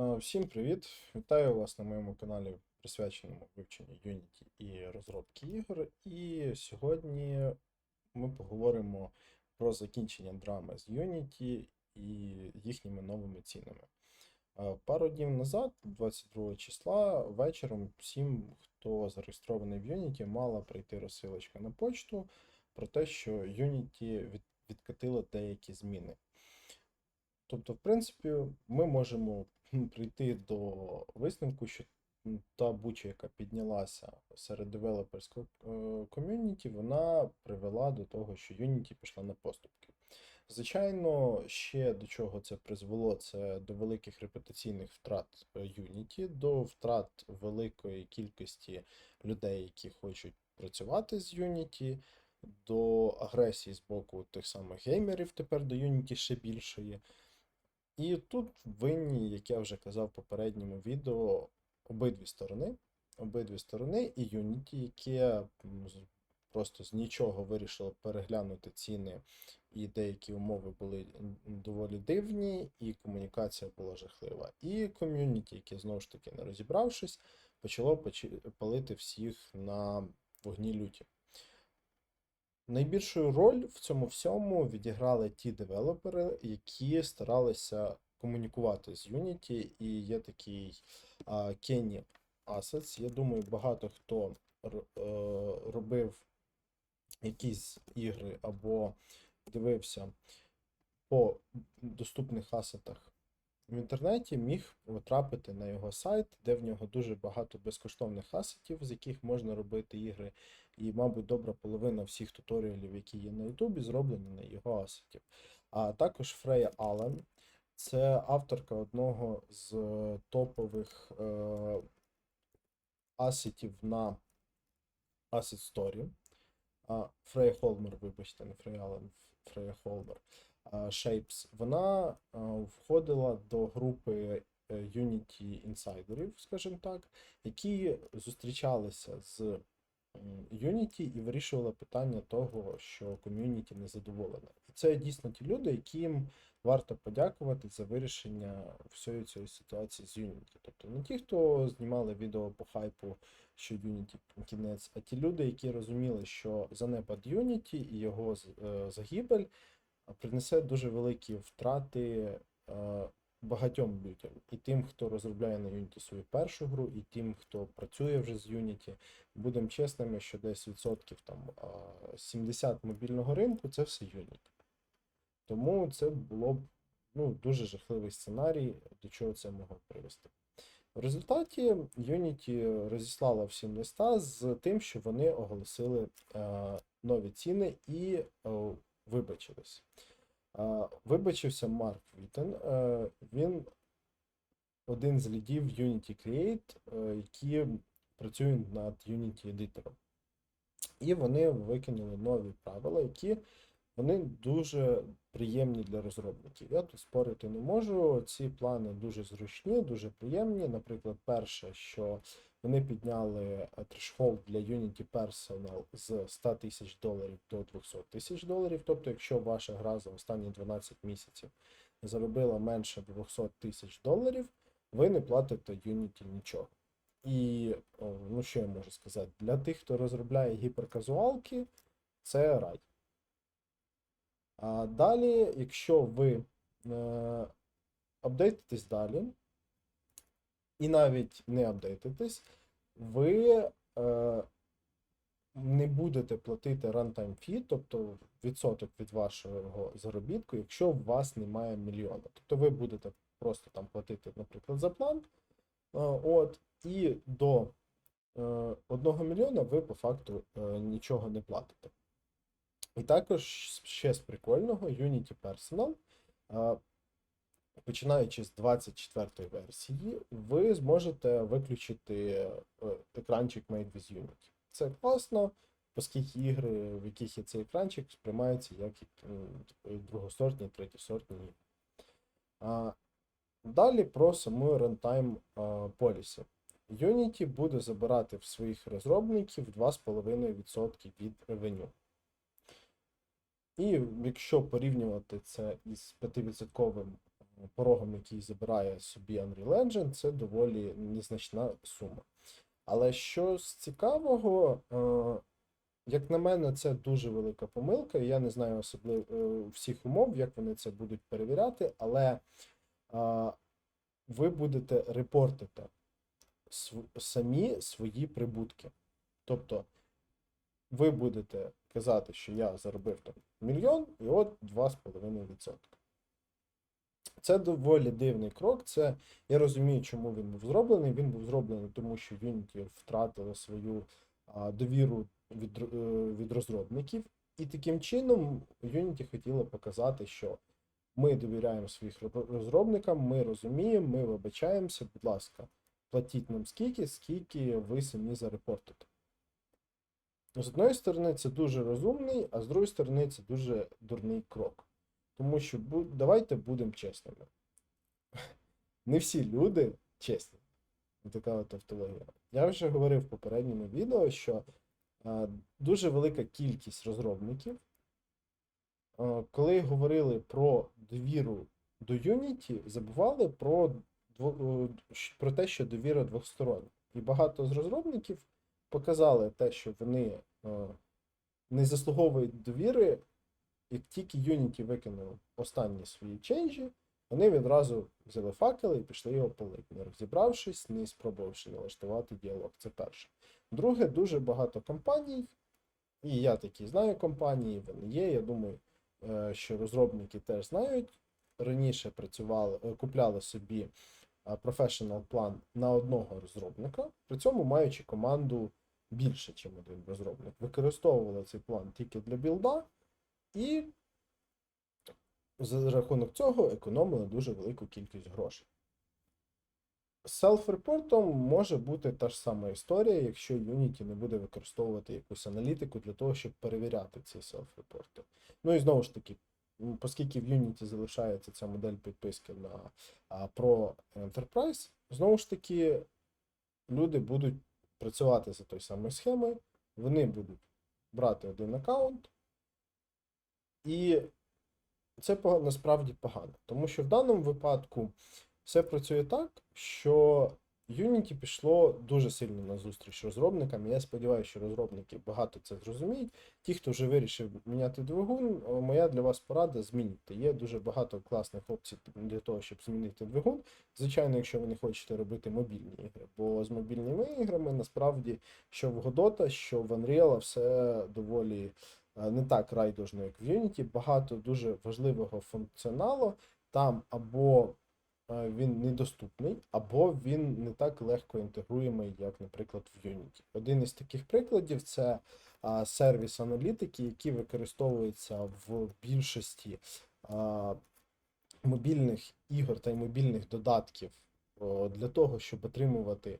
Всім привіт! Вітаю вас на моєму каналі, присвяченому вивченню Unity і розробки ігор. І сьогодні ми поговоримо про закінчення драми з Unity і їхніми новими цінами. Пару днів назад, 22 числа, вечором, всім, хто зареєстрований в Unity, мала прийти розсилочка на почту про те, що Unity від- відкатило деякі зміни. Тобто, в принципі, ми можемо прийти до висновку, що та буча, яка піднялася серед девелоперського е, ком'юніті, вона привела до того, що Unity пішла на поступки. Звичайно, ще до чого це призвело, це до великих репутаційних втрат е, Unity, до втрат великої кількості людей, які хочуть працювати з Unity, до агресії з боку тих самих геймерів, тепер до Unity ще більшої. І тут винні, як я вже казав в попередньому відео, обидві сторони. Обидві сторони і Unity, яке просто з нічого вирішило переглянути ціни, і деякі умови були доволі дивні, і комунікація була жахлива. І ком'юніті, яке знову ж таки, не розібравшись, почало палити всіх на вогні люті. Найбільшу роль в цьому всьому відіграли ті девелопери, які старалися комунікувати з Unity, і є такий Kenny Assets. Я думаю, багато хто е, робив якісь ігри або дивився по доступних асетах в інтернеті, міг потрапити на його сайт, де в нього дуже багато безкоштовних асетів, з яких можна робити ігри. І, мабуть, добра половина всіх туторіалів, які є на Ютубі, зроблені на його асетів. А також Фрея Аллен. Це авторка одного з е, топових е, асетів на Asset Story. А, Фрея Холмер, вибачте, не Фрея Аллен, Фрея Холмер. А, Shapes. Вона входила до групи е, Unity інсайдерів, скажімо так, які зустрічалися з Unity і вирішували питання того, що ком'юніті не задоволене. І це дійсно ті люди, яким варто подякувати за вирішення всієї цієї ситуації з Unity. Тобто не ті, хто знімали відео по хайпу, що Unity кінець, а ті люди, які розуміли, що занепад Unity і його е, загибель принесе дуже великі втрати е, багатьом людям. І тим, хто розробляє на Unity свою першу гру, і тим, хто працює вже з Unity. Будемо чесними, що десь відсотків там 70 мобільного ринку це все Unity. Тому це було б ну, дуже жахливий сценарій, до чого це могло привести. В результаті Unity розіслала всім листа з тим, що вони оголосили е, нові ціни і е, вибачились. Вибачився Марк Вітен. Е, він один з лідів Unity Create, е, які працюють над Unity Editor. І вони викинули нові правила, які вони дуже приємні для розробників. Я тут спорити не можу. Ці плани дуже зручні, дуже приємні. Наприклад, перше, що вони підняли трешхолд для Unity Personal з 100 тисяч доларів до 200 тисяч доларів. Тобто, якщо ваша гра за останні 12 місяців заробила менше 200 тисяч доларів, ви не платите Unity нічого. І ну що я можу сказати? Для тих, хто розробляє гіперказуалки, це рай. А далі, якщо ви е, апдейтитесь далі, і навіть не апдейтитесь, ви е, не будете платити runtime fee, тобто відсоток від вашого заробітку, якщо у вас немає мільйона. Тобто ви будете просто там платити, наприклад, за план. е, От, і до е, 1 мільйона ви по факту нічого не платите. І також ще з прикольного Unity Personal, починаючи з 24 версії, ви зможете виключити е, екранчик Made with Unity. Це класно, оскільки ігри, в яких є цей екранчик, сприймаються як другосортні, третєсортні ігри. Далі про саму а, policy. Unity буде забирати в своїх розробників 2,5% від ревеню. І якщо порівнювати це із 5% порогом, який забирає собі Unreal Engine, це доволі незначна сума. Але що з цікавого, е, як на мене, це дуже велика помилка. Я не знаю особливо е, всіх умов, як вони це будуть перевіряти, але е, ви будете репортити самі свої прибутки. Тобто ви будете казати, що я заробив там мільйон, і от 2,5%. Це доволі дивний крок. Це я розумію, чому він був зроблений. Він був зроблений, тому що Unity втратила свою а, довіру від, е, від розробників. І таким чином Unity хотіла показати, що ми довіряємо своїх розробникам, ми розуміємо, ми вибачаємося, будь ласка, платіть нам скільки, скільки ви самі зарепортите. З одної сторони, це дуже розумний, а з другої сторони, це дуже дурний крок. Тому що давайте будемо чесними. Не всі люди чесні. Така от автологія. Я вже говорив в попередньому відео, що е, дуже велика кількість розробників, е, коли говорили про довіру до Unity, забували про, про те, що довіра двостороння. І багато з розробників показали те, що вони е, не заслуговують довіри, як тільки Unity викинув останні свої ченджі, вони відразу взяли факели і пішли його палити, не розібравшись, не спробувавши налаштувати діалог. Це перше. Друге, дуже багато компаній, і я такі знаю компанії, вони є. Я думаю, е, що розробники теж знають. Раніше працювали, е, купляли собі professional план на одного розробника, при цьому маючи команду більше, ніж один розробник. Використовували цей план тільки для білда, і за рахунок цього економили дуже велику кількість грошей. З селф-репортом може бути та ж сама історія, якщо Unity не буде використовувати якусь аналітику для того, щоб перевіряти ці селф-репорти. Ну і знову ж таки, оскільки в Unity залишається ця модель підписки на Pro Enterprise, знову ж таки, люди будуть працювати за той самою схемою, вони будуть брати один аккаунт, і це насправді погано, тому що в даному випадку все працює так, що Unity пішло дуже сильно на зустріч розробникам. Я сподіваюся, що розробники багато це зрозуміють. Ті, хто вже вирішив міняти двигун, моя для вас порада змінюйте. Є дуже багато класних опцій для того, щоб змінити двигун. Звичайно, якщо ви не хочете робити мобільні ігри, бо з мобільними іграми насправді що в Godota, що в Unreal все доволі е, не так райдужно, як в Unity. Багато дуже важливого функціоналу там або він недоступний, або він не так легко інтегруємий, як, наприклад, в Unity. Один із таких прикладів це сервіс аналітики, який використовується в більшості мобільних ігор та й мобільних додатків для того, щоб отримувати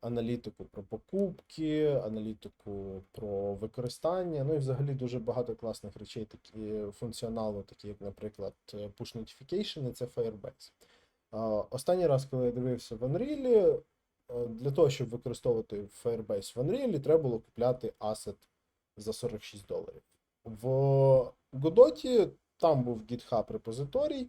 аналітику про покупки, аналітику про використання. Ну і взагалі дуже багато класних речей, такі функціоналу, такі як, наприклад, е, push notification, це Firebase. Останній раз, коли я дивився в Unreal, е, для того, щоб використовувати Firebase в Unreal, треба було купляти асет за 46 доларів. В Godot там був GitHub репозиторій,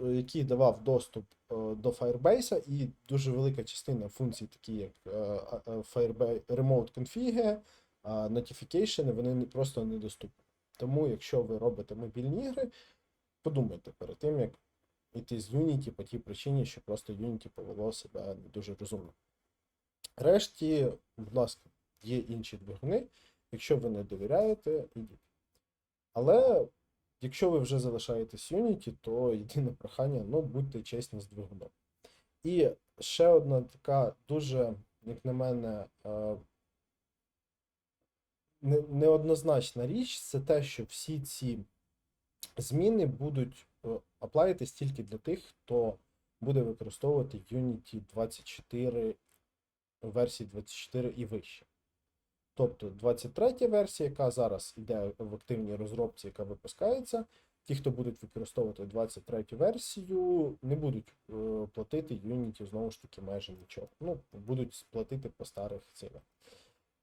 який давав доступ е, до Firebase, і дуже велика частина функцій, такі як е, Firebase Remote Config, Notification, вони просто недоступні. Тому, якщо ви робите мобільні ігри, подумайте перед тим, як йти з Unity по тій причині, що просто Unity повело себе не дуже розумно. Решті, будь ласка, є інші двигуни. Якщо ви не довіряєте, ідіть. Але якщо ви вже залишаєтесь Unity, то єдине прохання, ну будьте чесні з двигуном. І ще одна така дуже, як на мене, е, неоднозначна річ це те, що всі ці зміни будуть аплаїтись тільки для тих, хто буде використовувати Unity 24 версії 24 і вище. Тобто 23 версія, яка зараз йде в активній розробці, яка випускається, ті, хто будуть використовувати 23 версію, не будуть е, платити Unity знову ж таки майже нічого. Ну, будуть платити по старих цінах.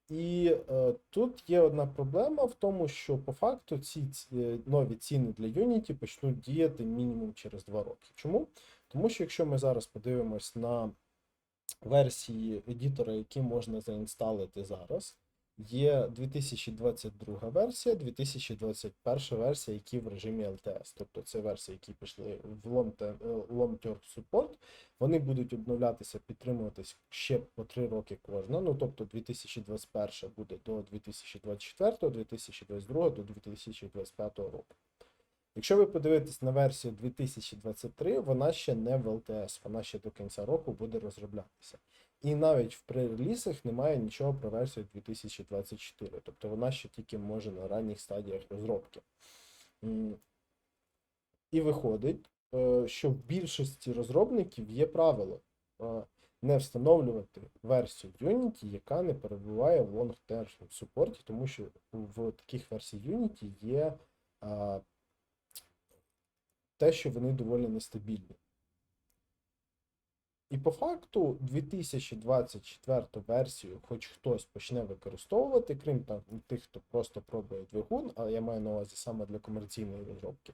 І е, тут є одна проблема в тому, що по факту ці ці, е, нові ціни для Unity почнуть діяти мінімум через 2 роки. Чому? Тому що якщо ми зараз подивимось на версії едітора, які можна заінсталити зараз, є 2022 версія, 2021 версія, які в режимі LTS. Тобто це версії, які пішли в long-term е, support. Вони будуть обновлятися, підтримуватись ще по 3 роки кожна. Ну тобто 2021 буде до 2024, 2022 до 2025 року. Якщо ви подивитесь на версію 2023, вона ще не в LTS, вона ще до кінця року буде розроблятися. І навіть в пререлізах немає нічого про версію 2024, тобто вона ще тільки може на ранніх стадіях розробки. І виходить, е, що в більшості розробників є правило е, не встановлювати версію Unity, яка не перебуває в long-term супорті, тому що в таких версій Unity є те, що вони доволі нестабільні. І по факту 2024 версію хоч хтось почне використовувати, крім там тих, хто просто пробує двигун, але я маю на увазі саме для комерційної розробки,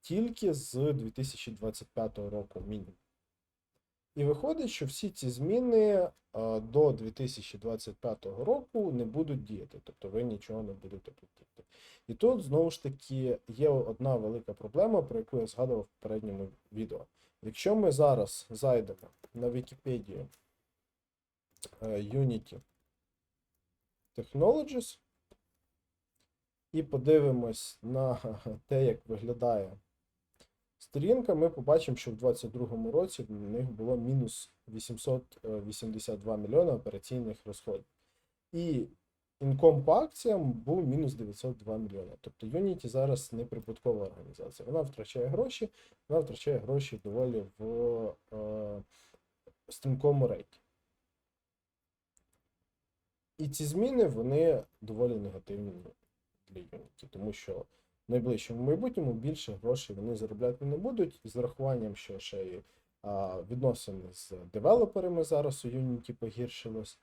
тільки з 2025 року мінімум. І виходить, що всі ці зміни а, до 2025 року не будуть діяти, тобто ви нічого не будете платити. І тут знову ж таки є одна велика проблема, про яку я згадував в попередньому відео. Якщо ми зараз зайдемо на Вікіпедію е, Unity Technologies і подивимось на те, як виглядає сторінка, ми побачимо, що в 2022 році в них було мінус 882 мільйони операційних розходів. І інком по акціям був мінус 902 мільйони. Тобто Unity зараз не прибуткова організація. Вона втрачає гроші, вона втрачає гроші доволі в е, стрімкому рейті. І ці зміни вони доволі негативні для Unity, тому що в найближчому майбутньому більше грошей вони заробляти не будуть, з урахуванням, що ще й відносини з девелоперами зараз у Unity погіршилось.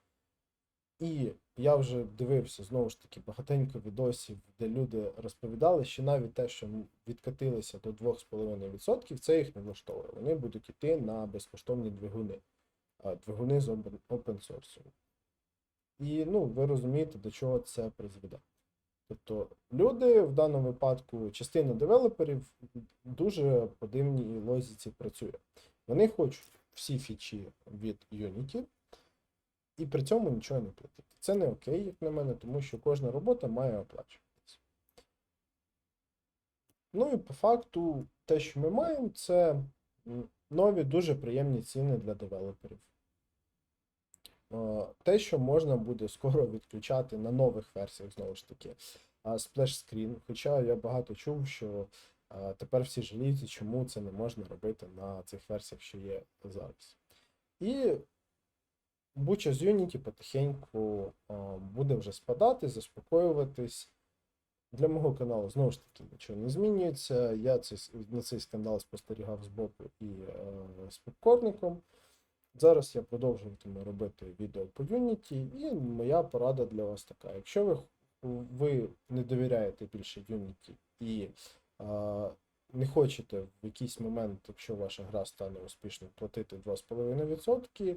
І я вже дивився знову ж таки багатенько відосів, де люди розповідали, що навіть те, що відкатилися до 2,5%, це їх не влаштовує. Вони будуть йти на безкоштовні двигуни, двигуни з open source. І ну, ви розумієте, до чого це призведе. Тобто люди в даному випадку, частина девелоперів дуже по дивній логіці працює. Вони хочуть всі фічі від Unity, і при цьому нічого не платити. Це не окей, як на мене, тому що кожна робота має оплачуватися. Ну і по факту, те, що ми маємо, це нові дуже приємні ціни для девелоперів. Те, що можна буде скоро відключати на нових версіях, знову ж таки, Screen. Хоча я багато чув, що тепер всі жаліються, чому це не можна робити на цих версіях, що є зараз. І Буча з Unity потихеньку буде вже спадати, заспокоюватись. Для мого каналу знову ж таки нічого не змінюється. Я цей, на цей скандал спостерігав збоку і е, з попкорником. Зараз я продовжуватиму робити відео по Unity, і моя порада для вас така. Якщо ви, ви не довіряєте більше Unity і а, не хочете в якийсь момент, якщо ваша гра стане успішною, платити 2,5%, е,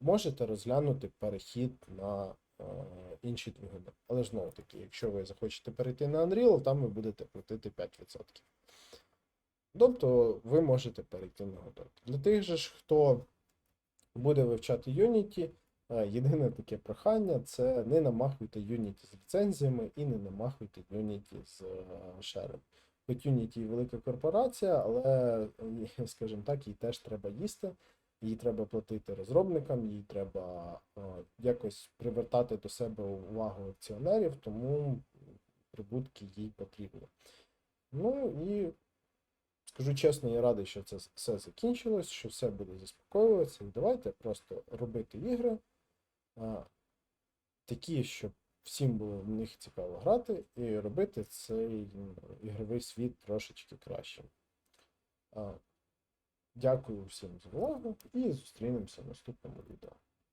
можете розглянути перехід на е, інші двигуни. Але знову таки, якщо ви захочете перейти на Unreal, там ви будете платити 5%. Тобто ви можете перейти на Godot. Для тих же ж, хто буде вивчати Unity, е, єдине таке прохання це не намахуйте Unity з ліцензіями і не намахуйте Unity з е, шером. Хоч Unity велика корпорація, але, е, скажімо так, їй теж треба їсти, їй треба платити розробникам, їй треба е, якось привертати до себе увагу акціонерів, тому прибутки їй потрібні. Ну і Скажу чесно, я радий, що це все закінчилось, що все буде заспокоюватися. Давайте просто робити ігри а, такі, щоб всім було в них цікаво грати, і робити цей ігровий світ трошечки кращим. Дякую всім за увагу і зустрінемося в наступному відео.